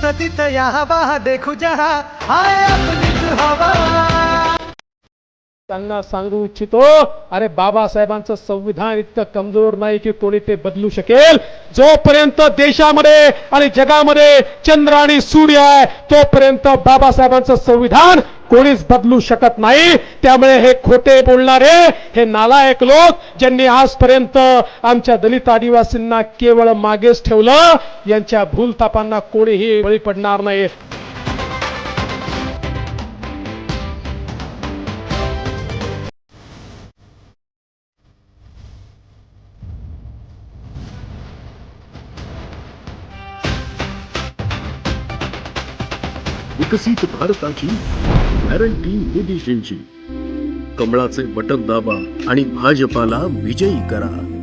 प्रतीत या हवा देखू जहा आए अपने त्यांना सांगू इच्छितो अरे बाबासाहेबांचं संविधान इतकं कमजोर नाही की कोणी ते बदलू शकेल. जोपर्यंत देशामध्ये आणि जगामध्ये चंद्र आणि सूर्य आहे तोपर्यंत बाबासाहेबांचं संविधान कोणीच बदलू शकत नाही. त्यामुळे हे खोटे बोलणारे हे नालायक लोक ज्यांनी आजपर्यंत आमच्या दलित आदिवासींना केवळ मागेच ठेवलं यांच्या भूलतापांना कोणीही बळी पडणार नाही. विकसित भारताची गॅरंटी निधीशींची कमळाचे बटन दाबा आणि भाजपाला विजयी करा.